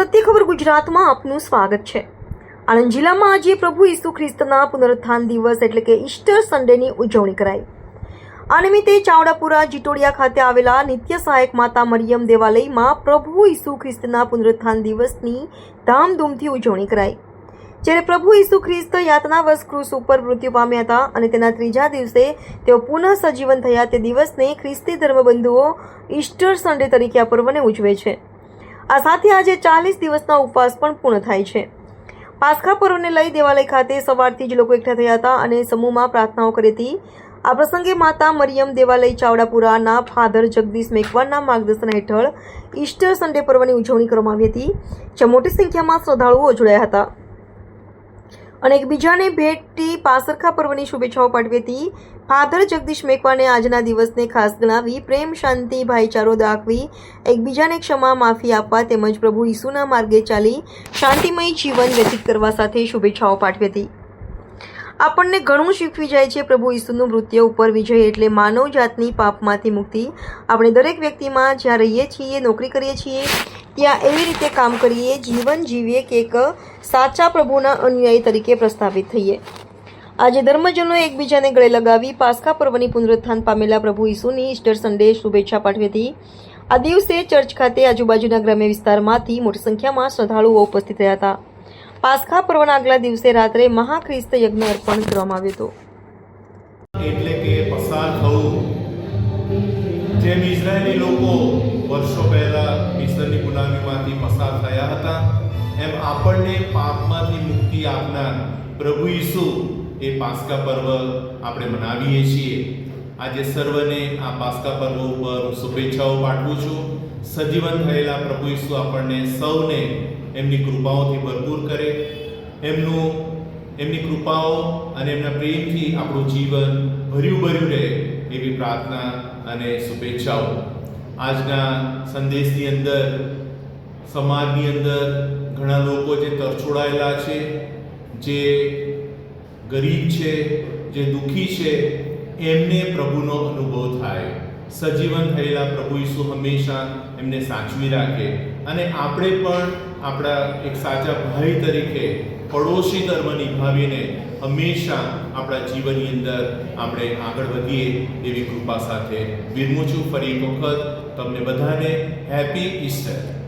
ગુજરાતમાં આપનું સ્વાગત છે. આણંદ જિલ્લામાં આજે પ્રભુ ઈસુ ખ્રિસ્તના પુનરુત્થાન દિવસ એટલે કે ઈસ્ટર સન્ડેની ઉજવણી કરાઈ. આ નિમિત્તે ચાવડાપુરા જીટોડિયા ખાતે આવેલા નિત્ય સહાયક માતા મરિયમ દેવાલયમાં પ્રભુ ઈસુ ખ્રિસ્તના પુનરુત્થાન દિવસની ધામધૂમથી ઉજવણી કરાઈ. જ્યારે પ્રભુ ઈસુ ખ્રિસ્ત યાતનાવશ ક્રુસ ઉપર મૃત્યુ પામ્યા હતા અને તેના ત્રીજા દિવસે તેઓ પુનઃ સજીવન થયા તે દિવસને ખ્રિસ્તી ધર્મબંધુઓ ઈસ્ટર સન્ડે તરીકે આ પર્વને ઉજવે છે. આ સાથે આજે ચાલીસ દિવસના ઉપવાસ પણ પૂર્ણ થાય છે. પાસખા પર્વને લઈ દેવાલય ખાતે સવારથી જ લોકો એકઠા થયા હતા અને સમૂહમાં પ્રાર્થનાઓ કરી હતી. આ પ્રસંગે માતા મરિયમ દેવાલય ચાવડાપુરાના ફાધર જગદીશ મેકવાનના માર્ગદર્શન હેઠળ ઈસ્ટર સન્ડે પર્વની ઉજવણી કરવામાં આવી હતી, જ્યાં મોટી સંખ્યામાં શ્રદ્ધાળુઓ જોડાયા હતા. અને એકબીજાને ભેટથી પાસરખા પર્વની શુભેચ્છાઓ પાઠવી હતી. ફાધર જગદીશ મેકવાને આજના દિવસને ખાસ ગણાવી, પ્રેમ, શાંતિ, ભાઈચારો દાખવી, એકબીજાને ક્ષમા, માફી આપવા તેમજ પ્રભુ ઈસુના માર્ગે ચાલી શાંતિમય જીવન વ્યતીત કરવા સાથે શુભેચ્છાઓ પાઠવી હતી. આપણને ઘણું શીખવી જાય છે પ્રભુ ઈસુનું મૃત્યુ ઉપર વિજય એટલે માનવ જાતની પાપમાંથી મુક્તિ. આપણે દરેક વ્યક્તિમાં જ્યાં રહીએ છીએ, નોકરી કરીએ છીએ, ત્યાં એવી રીતે કામ કરીએ, જીવન જીવીએ કે એક સાચા પ્રભુના અનુયાયી તરીકે પ્રસ્થાપિત થઈએ. આજે ધર્મજનો એકબીજાને ગળે લગાવી પાસ્કા પર્વની પુનરુત્થાન પામેલા પ્રભુ ઈસુની ઈસ્ટર સન્ડે શુભેચ્છા પાઠવી હતી. આ દિવસે ચર્ચ ખાતે આજુબાજુના ગ્રામ્ય વિસ્તારમાંથી મોટી સંખ્યામાં શ્રદ્ધાળુઓ ઉપસ્થિત રહ્યા હતા. પાસ્કા પર્વના આગલા દિવસે રાત્રે મહાખ્રિસ્ત યજ્ઞ અર્પણ કરવામાં આવ્યું હતું. એટલે કે પસાર થવું. જેમ ઇઝરાયેલી લોકો વર્ષો પહેલા ઈશ્વરની ગુલામીમાંથી પસાર થયા હતા એમ આપણને પાપમાંથી મુક્તિ આપનાર પ્રભુ ઈસુ એ પાસ્કા પર્વ આપણે મનાવીએ છીએ. આજે સર્વને આ પાસ્કા પર્વ ઉપર હું શુભેચ્છાઓ પાઠવું છું. સજીવન થયેલા પ્રભુ ઈસુ આપણને સૌને એમની કૃપાઓથી ભરપૂર કરે. એમનું, એમની કૃપાઓ અને એમના પ્રેમથી આપણું જીવન ભર્યું ભર્યું રહે એવી પ્રાર્થના અને શુભેચ્છાઓ. આજના સંદેશની અંદર, સમાજની અંદર ઘણા લોકો જે તરછોડાયેલા છે, જે ગરીબ છે, જે દુઃખી છે, એમને પ્રભુનો અનુભવ થાય. સજીવન થયેલા પ્રભુ ઈસુ હંમેશા એમને સાચવી રાખે. અને આપણે પણ આપણા એક સાચા ભાઈ તરીકે પડોશી ધર્મ નિભાવીને હંમેશા આપણા જીવનની અંદર આપણે આગળ વધીએ એવી કૃપા સાથે વિરમું છું. ફરી એક વખત તમને બધાને હેપી ઈસ્ટર